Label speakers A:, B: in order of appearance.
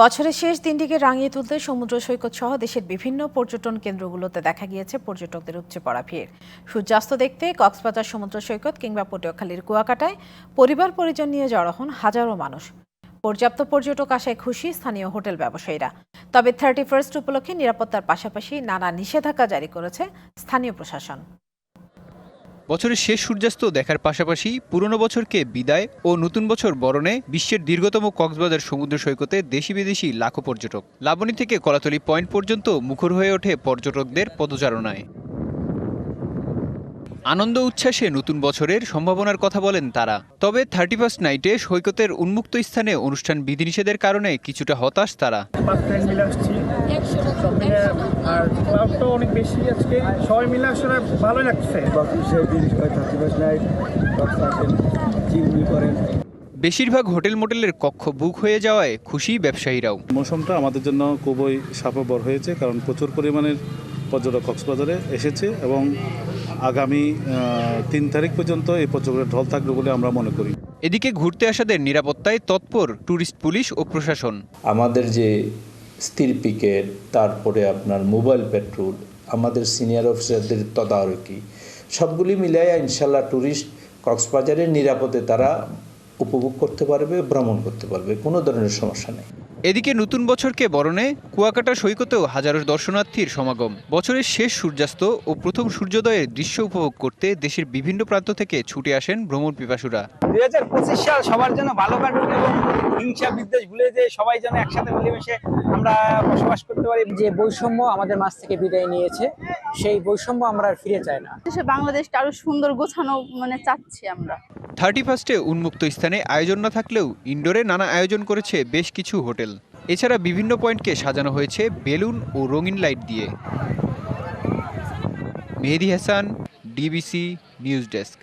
A: বছরের শেষ দিনটিকে রাঙিয়ে তুলতে সমুদ্র সৈকত সহ দেশের বিভিন্ন পর্যটন কেন্দ্রগুলোতে দেখা গিয়েছে পর্যটকদের উপচে পড়া ভিড়। সূর্যাস্ত দেখতে কক্সবাজার সমুদ্র সৈকত কিংবা পটুয়াখালীর কুয়াকাটায় পরিবার পরিজন নিয়ে জড়ো হন হাজারো মানুষ। পর্যাপ্ত পর্যটক আসায় খুশি স্থানীয় হোটেল ব্যবসায়ীরা। তবে থার্টি ফার্স্ট উপলক্ষে নিরাপত্তার পাশাপাশি নানা নিষেধাজ্ঞা জারি করেছে স্থানীয় প্রশাসন।
B: বছরের শেষ সূর্যাস্ত দেখার পাশাপাশি পুরনো বছরকে বিদায় ও নতুন বছর বরণে বিশ্বের দীর্ঘতম কক্সবাজার সমুদ্র সৈকতে দেশি বিদেশি লাখো পর্যটক। লাবণী থেকে কলাতলি পয়েন্ট পর্যন্ত মুখর হয়ে ওঠে পর্যটকদের পদচারণায়। আনন্দ উচ্ছ্বাসে নতুন বছরের সম্ভাবনার কথা বলেন তারা। তবে থার্টি ফার্স্ট নাইটে সৈকতের উন্মুক্ত স্থানে অনুষ্ঠান বিধিনিষেধের কারণে কিছুটা হতাশ তারা।
C: আর অনেক বেশি আজকে। সবাই মিলে আসলে ভালোই লাগছে।
B: বেশিরভাগ হোটেল মোটেলের কক্ষ বুক হয়ে যাওয়ায় খুশি ব্যবসায়ীরাও।
D: মৌসুমটা আমাদের জন্য খুবই সাফল্য হয়েছে কারণ প্রচুর পরিমাণের পর্যটক কক্সবাজারে এসেছে এবং আগামী তিন তারিখ পর্যন্ত এই পর্যটকের ঢল থাকবে বলে আমরা মনে করি।
B: এদিকে ঘুরতে আসাদের নিরাপত্তায় তৎপর ট্যুরিস্ট পুলিশ ও প্রশাসন।
E: আমাদের যে স্থির পিকেট তারপরে আপনার মোবাইল পেট্রোল আমাদের সিনিয়র অফিসারদের তদারকি সবগুলি মিলাই ইনশাল্লাহ ট্যুরিস্ট কক্সবাজারের নিরাপদে তারা উপভোগ করতে পারবে ভ্রমণ করতে পারবে কোনো ধরনের সমস্যা নেই।
B: এদিকে নতুন বছরকে বরণে কুয়াকাটা সৈকতেও হাজারো দর্শনার্থীর সমাগম। বছরের শেষ সূর্যাস্ত ও প্রথম সূর্যোদয়ের দৃশ্য উপভোগ করতে দেশের বিভিন্ন প্রান্ত থেকে ছুটে আসেন ভ্রমণ পিপাসুরা।
F: দুই হাজার পঁচিশ সাল সবার জন্য ভালো কাটুক এবং হিংসা বিদ্বেষ ভুলে যে সবাই যেন একসাথে মিলেমিশে আমরা বসবাস করতে পারি।
G: যে বৈষম্য আমাদের মাছ থেকে বিদায় নিয়েছে সেই বৈষম্য আমরা আর ফিরে চাই না।
H: দেশে বাংলাদেশটা আরও সুন্দর গোছানো মানে চাচ্ছি আমরা।
B: থার্টি ফার্স্টে উন্মুক্ত স্থানে আয়োজন না থাকলেও ইনডোরে নানা আয়োজন করেছে বেশ কিছু হোটেল। এছাড়া বিভিন্ন পয়েন্টকে সাজানো হয়েছে বেলুন ও রঙিন লাইট দিয়ে। Mehedi Hasan, DBC news desk.